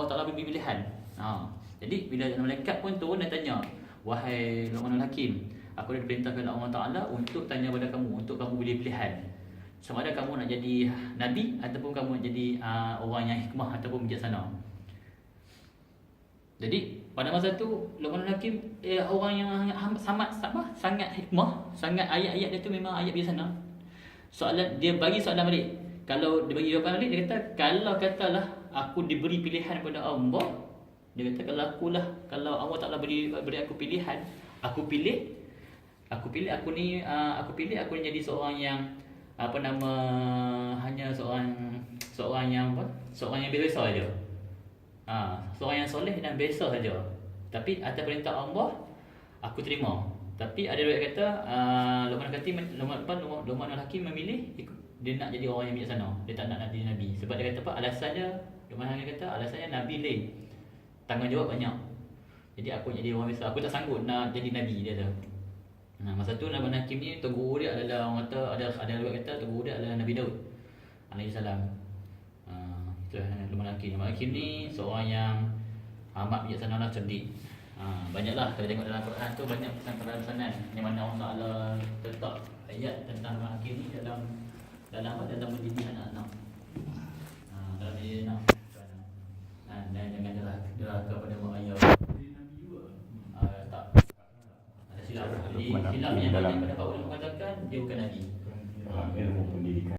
Allah Ta'ala beri pilihan. Ha. Jadi bila malaikat pun turun dan tanya, wahai Luqmanul Hakim, aku dah diperintahkan Allah Ta'ala untuk tanya pada kamu, untuk kamu pilih pilihan. Sama ada kamu nak jadi nabi ataupun kamu nak jadi uh, orang yang hikmah ataupun bijaksana. Jadi pada masa tu Luqmanul Hakim eh, orang yang ham- sangat sama sangat hikmah, sangat ayat-ayat dia tu memang ayat bijaksana. Soalan dia bagi soalan balik. Kalau dia bagi jawapan balik dia kata kalau katalah aku diberi pilihan pada Allah, dia kata kalau akulah kalau Allah Taala beri beri aku pilihan, aku pilih aku pilih aku ni uh, aku pilih aku ni jadi seorang yang apa nama hanya seorang seorang yang apa? Seorang yang biasa aja. Ha, seorang yang soleh dan biasa saja. Tapi atas perintah Allah aku terima. Tapi ada riwayat kata uh, Luqman Hakim Luqman apa Luqman Hakim memilih dia nak jadi orang yang bijaksana. Dia tak nak jadi nabi. Sebab dia kata apa? Alasannya Luqman Hakim kata alasannya nabi lain. Tanggungjawab banyak. Jadi aku jadi orang biasa. Aku tak sanggup nak jadi nabi dia tu. Nah, masa tu Luqman Hakim ni tegur dia adalah orang kata ada ada riwayat kata tegur dia adalah Nabi Daud alaihi salam. Uh, itu Luqman Hakim. Luqman Hakim ni seorang yang amat bijaksana lah cerdik. Ha, banyaklah kalau tengok dalam Quran tu banyak pesan-pesan yang mana Allah Taala letak ayat tentang Hakim ni dalam dalam apa dalam mendidik anak-anak. Ha, dalam mendidik anak. Ha, dan jangan derhaka, derhaka pada mak ayah. Ah, tak. Ada silap. Jadi silap yang dalam- banyak pendapat ulama mengatakan dia bukan nabi. Ah, ilmu pendidikan